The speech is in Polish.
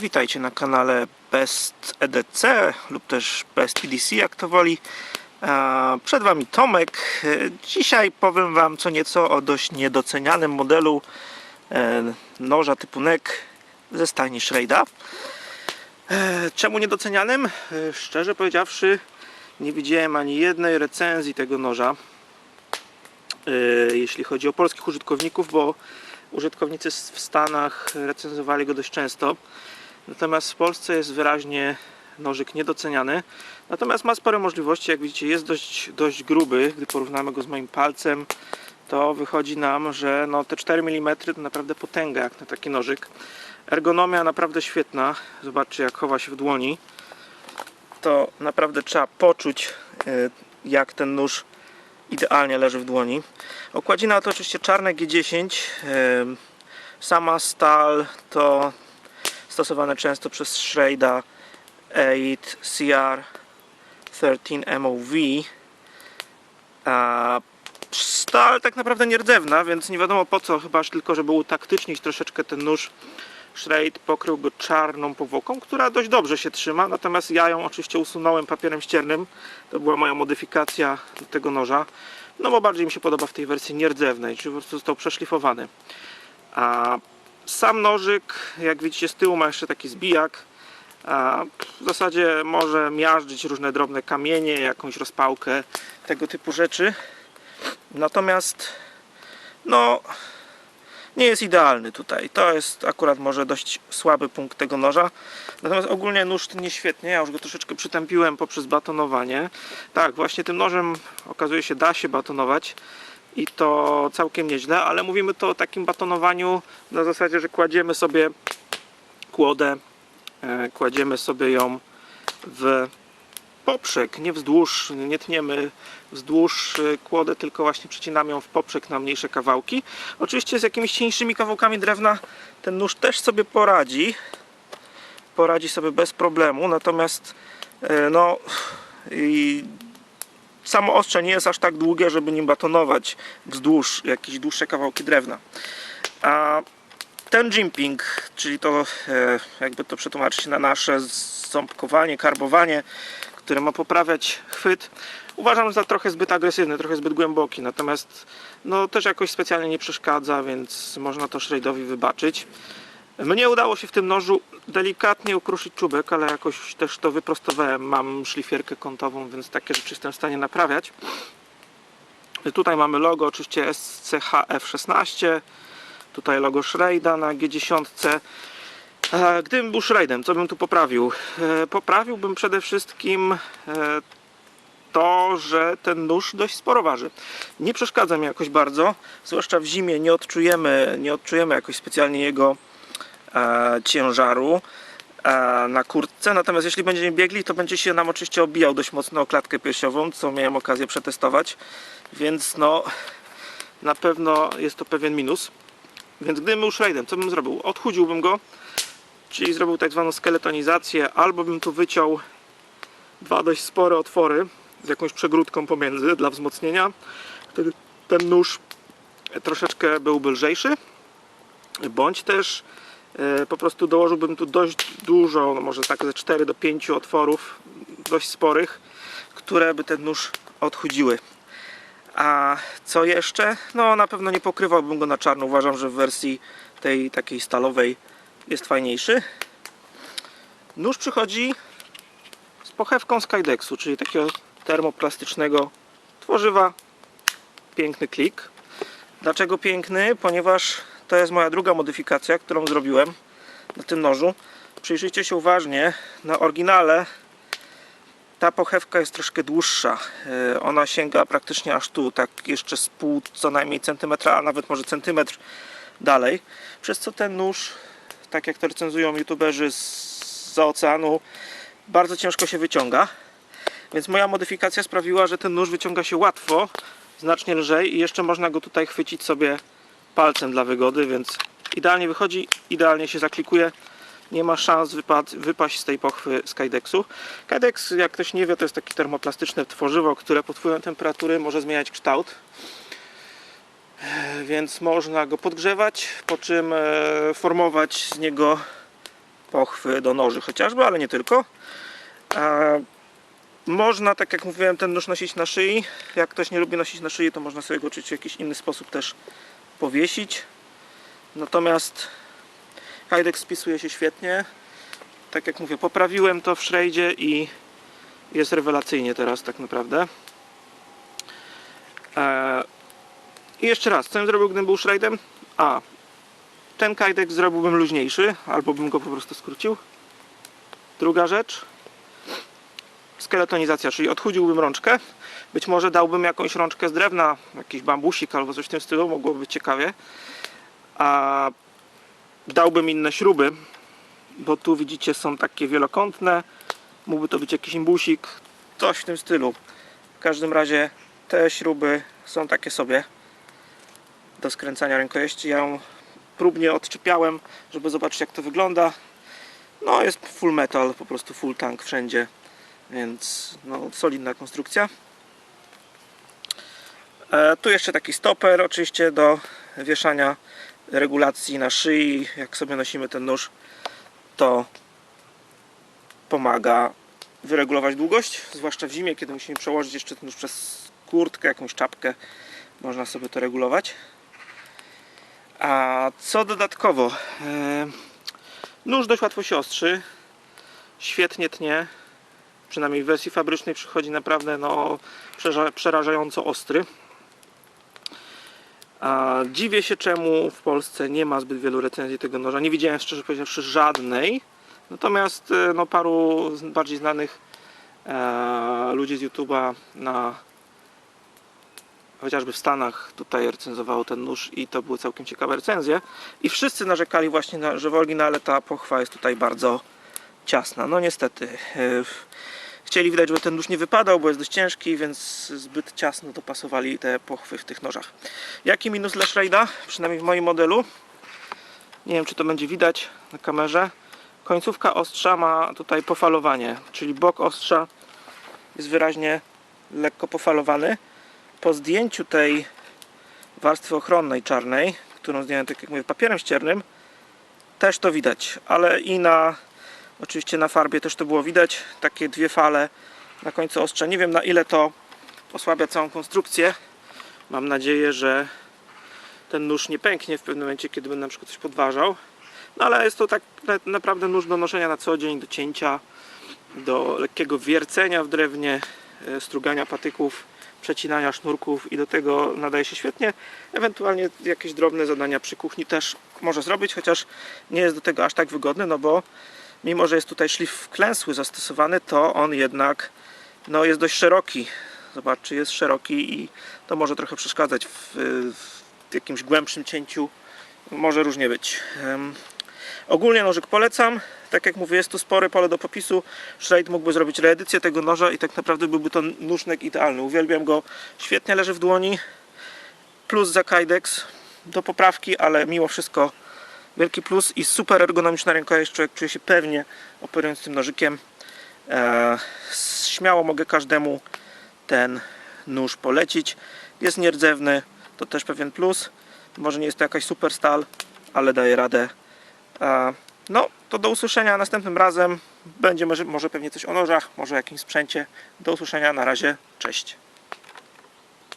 Witajcie na kanale Best EDC lub też Best PDC jak to woli. Przed Wami Tomek. E, Dzisiaj powiem Wam co nieco o dość niedocenianym modelu e, noża typu NEC ze stajni Schreida. E, Czemu niedocenianym? Szczerze powiedziawszy nie widziałem ani jednej recenzji tego noża jeśli chodzi o polskich użytkowników, bo użytkownicy w Stanach recenzowali go dość często. Natomiast w Polsce jest wyraźnie nożyk niedoceniany. Natomiast ma spore możliwości, jak widzicie jest dość, dość gruby. Gdy porównamy go z moim palcem, to wychodzi nam, że no te 4 mm to naprawdę potęga jak na taki nożyk. Ergonomia naprawdę świetna. Zobaczcie jak chowa się w dłoni. To naprawdę trzeba poczuć e, jak ten nóż idealnie leży w dłoni. Okładzina to oczywiście czarne G10. em, Sama stal to stosowane często przez Schreida 8 CR 13 MOV. A stal tak naprawdę nierdzewna, więc nie wiadomo po co, chyba tylko, żeby utaktycznić troszeczkę ten nóż. Schrade pokrył go czarną powłoką, która dość dobrze się trzyma, natomiast ja ją oczywiście usunąłem papierem ściernym. To była moja modyfikacja tego noża. No bo bardziej mi się podoba w tej wersji nierdzewnej, czyli po prostu został przeszlifowany. A sam nożyk, jak widzicie z tyłu ma jeszcze taki zbijak. W zasadzie może miażdżyć różne drobne kamienie, jakąś rozpałkę, tego typu rzeczy. Natomiast no nie jest idealny tutaj. To jest akurat może dość słaby punkt tego noża. Natomiast ogólnie nóż tnie świetnie. Ja już go troszeczkę przytępiłem poprzez batonowanie. Tak, właśnie tym nożem okazuje się da się batonować i to całkiem nieźle, ale mówimy to o takim batonowaniu na zasadzie, że kładziemy sobie kłodę, e, kładziemy sobie ją w poprzek, nie wzdłuż, nie tniemy wzdłuż e, kłodę, tylko właśnie przecinamy ją w poprzek na mniejsze kawałki. Oczywiście z jakimiś cieńszymi kawałkami drewna ten nóż też sobie poradzi. Poradzi sobie bez problemu, natomiast e, no i samo ostrze nie jest aż tak długie, żeby nim batonować wzdłuż jakieś dłuższe kawałki drewna. A ten jimping, czyli to e, jakby to przetłumaczyć na nasze ząbkowanie, karbowanie, które ma poprawiać chwyt, uważam za trochę zbyt agresywny, trochę zbyt głęboki, natomiast no też jakoś specjalnie nie przeszkadza, więc można to Schrade'owi wybaczyć. Mnie udało się w tym nożu delikatnie ukruszyć czubek, ale jakoś też to wyprostowałem. Mam szlifierkę kątową, więc takie rzeczy jestem w stanie naprawiać. Tutaj mamy logo oczywiście SCHF16. Tutaj logo Schreida na G10. E, Gdybym był Schreidem, co bym tu poprawił? E, Poprawiłbym przede wszystkim e, to, że ten nóż dość sporo waży. Nie przeszkadza mi jakoś bardzo, zwłaszcza w zimie nie odczujemy, nie odczujemy jakoś specjalnie jego e, ciężaru e, na kurtce. Natomiast jeśli będziemy biegli, to będzie się nam oczywiście obijał dość mocno o klatkę piersiową, co miałem okazję przetestować. Więc no, na pewno jest to pewien minus. Więc gdybym był Schreidem, co bym zrobił? Odchudziłbym go, czyli zrobił tak zwaną skeletonizację, albo bym tu wyciął dwa dość spore otwory z jakąś przegródką pomiędzy dla wzmocnienia. Wtedy ten nóż troszeczkę byłby lżejszy, bądź też po prostu dołożyłbym tu dość dużo, no może tak ze 4 do 5 otworów, dość sporych, które by ten nóż odchudziły. A co jeszcze? No na pewno nie pokrywałbym go na czarno. Uważam, że w wersji tej takiej stalowej jest fajniejszy. Nóż przychodzi z pochewką Skydexu, czyli takiego termoplastycznego tworzywa. Piękny klik. Dlaczego piękny? Ponieważ to jest moja druga modyfikacja, którą zrobiłem na tym nożu. Przyjrzyjcie się uważnie. Na oryginale ta pochewka jest troszkę dłuższa. Yy, Ona sięga praktycznie aż tu, tak jeszcze z pół co najmniej centymetra, a nawet może centymetr dalej. Przez co ten nóż, tak jak to recenzują youtuberzy z oceanu, bardzo ciężko się wyciąga. Więc moja modyfikacja sprawiła, że ten nóż wyciąga się łatwo, znacznie lżej i jeszcze można go tutaj chwycić sobie palcem dla wygody, więc idealnie wychodzi, idealnie się zaklikuje. Nie ma szans wypad, wypaść z tej pochwy Skydexu. Kydex, jak ktoś nie wie, to jest takie termoplastyczne tworzywo, które pod wpływem temperatury może zmieniać kształt. E, Więc można go podgrzewać, po czym e, formować z niego pochwy do noży chociażby, ale nie tylko. Można, tak jak mówiłem, ten nóż nosić na szyi. Jak ktoś nie lubi nosić na szyi, to można sobie go oczywiście w jakiś inny sposób też powiesić. Natomiast Kydex spisuje się świetnie. Tak jak mówię, poprawiłem to w Shrade'zie i jest rewelacyjnie teraz tak naprawdę. Eee, I jeszcze raz, co bym zrobił, gdybym był Shrade'em? A, ten Kydex zrobiłbym luźniejszy, albo bym go po prostu skrócił. Druga rzecz, skeletonizacja, czyli odchudziłbym rączkę. Być może dałbym jakąś rączkę z drewna, jakiś bambusik albo coś w tym stylu, mogłoby być ciekawie. A dałbym inne śruby, bo tu widzicie są takie wielokątne. Mógłby to być jakiś imbusik, coś w tym stylu. W każdym razie te śruby są takie sobie do skręcania rękojeści. Ja ją próbnie odczepiałem, żeby zobaczyć jak to wygląda. No jest full metal, po prostu full tank wszędzie, więc no, solidna konstrukcja. E, tu jeszcze taki stoper oczywiście do wieszania regulacji na szyi. Jak sobie nosimy ten nóż, to pomaga wyregulować długość, zwłaszcza w zimie, kiedy musimy przełożyć jeszcze ten nóż przez kurtkę, jakąś czapkę. Można sobie to regulować. A co dodatkowo? E, Nóż dość łatwo się ostrzy. Świetnie tnie. Przynajmniej w wersji fabrycznej przychodzi naprawdę no, przeraża- przerażająco ostry. A dziwię się czemu w Polsce nie ma zbyt wielu recenzji tego noża. Nie widziałem szczerze powiedziawszy żadnej. Natomiast e, no, paru bardziej znanych e, ludzi z YouTube'a na chociażby w Stanach tutaj recenzowało ten nóż i to były całkiem ciekawe recenzje. I wszyscy narzekali właśnie, na, że w oryginale ta pochwa jest tutaj bardzo ciasna. No niestety. e, Chcieli widać, żeby ten nóż nie wypadał, bo jest dość ciężki, więc zbyt ciasno dopasowali te pochwy w tych nożach. Jaki minus dla Schrade'a? Przynajmniej w moim modelu. Nie wiem, czy to będzie widać na kamerze. Końcówka ostrza ma tutaj pofalowanie, czyli bok ostrza jest wyraźnie lekko pofalowany. Po zdjęciu tej warstwy ochronnej czarnej, którą zdjąłem tak jak mówię papierem ściernym, też to widać, ale i na oczywiście na farbie też to było widać, takie dwie fale na końcu ostrza. Nie wiem na ile to osłabia całą konstrukcję. Mam nadzieję, że ten nóż nie pęknie w pewnym momencie, kiedy będę na przykład coś podważał. No ale jest to tak na- naprawdę nóż do noszenia na co dzień, do cięcia, do lekkiego wiercenia w drewnie, e, strugania patyków, przecinania sznurków i do tego nadaje się świetnie. Ewentualnie jakieś drobne zadania przy kuchni też może zrobić, chociaż nie jest do tego aż tak wygodny, no bo mimo, że jest tutaj szlif klęsły zastosowany, to on jednak no, jest dość szeroki. Zobaczcie, jest szeroki i to może trochę przeszkadzać w, w jakimś głębszym cięciu. Może różnie być. Em, Ogólnie nożyk polecam. Tak jak mówię, jest tu spore pole do popisu. Schrade mógłby zrobić reedycję tego noża i tak naprawdę byłby to nóżnek idealny. Uwielbiam go. Świetnie leży w dłoni. Plus za Kydex do poprawki, ale mimo wszystko wielki plus i super ergonomiczna rękojeść. Człowiek czuje się pewnie operując tym nożykiem. Eee, śmiało mogę każdemu ten nóż polecić. Jest nierdzewny, to też pewien plus. Może nie jest to jakaś super stal, ale daje radę. E, No, to do usłyszenia następnym razem. Będzie może, może pewnie coś o nożach, może o jakimś sprzęcie. Do usłyszenia, na razie, cześć.